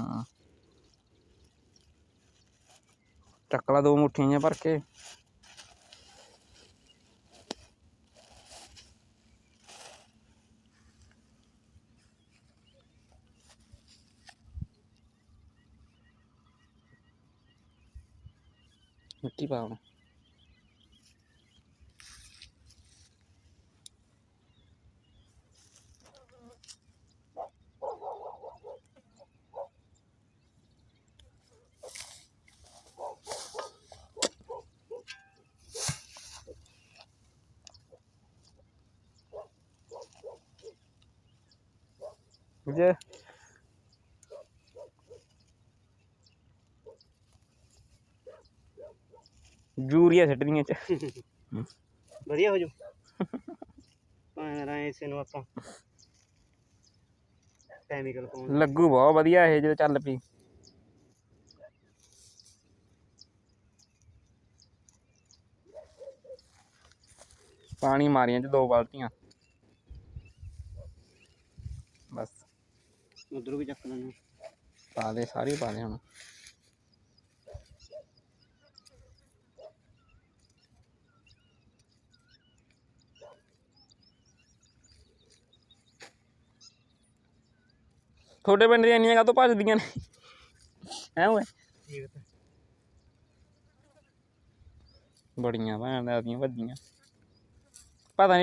ਹਾਂ। ਚੱਕ ਲਾ ਦੋ ਮੁੱਠੀਆਂ ਜਿਹੀਆਂ ਭਰ ਕੇ। ਮਿੱਟੀ ਪਾ ਹੁਣ ਜੇ ਯੂਰੀਆ ਛੱਡਣੀਆਂ ਚ ਵਧੀਆ ਹੋ ਜੂ ਪਾਣਾ ਇਸੇ ਨੂੰ ਆਪਾਂ ਕੈਮੀਕਲ ਪਾਉਣ ਲੱਗੂ ਬਹੁਤ ਵਧੀਆ ਇਹ ਜਦੋਂ ਚੱਲ ਪਈ ਪਾਣੀ ਮਾਰੀਆਂ ਚ ਦੋ ਬਾਲਟੀਆਂ ਬਸ ਉਧਰੋਂ ਵੀ ਚੱਕ ਲੈਣਾ ਪਾ ਦੇ, ਸਾਰੀ ਪਾ ਦੇ ਹੁਣ। ਤੁਹਾਡੇ ਪਿੰਡ ਦੀਆਂ ਇੰਨੀਆਂ ਕਾਹਤੋਂ ਭੱਜਦੀਆਂ ਨੇ? ਹੈ ਓਏ? ਬੜੀਆਂ ਭੈਣ ਦੀਆਂ ਭੱਜੀਆਂ। ਪਤਾ ਨਹੀਂ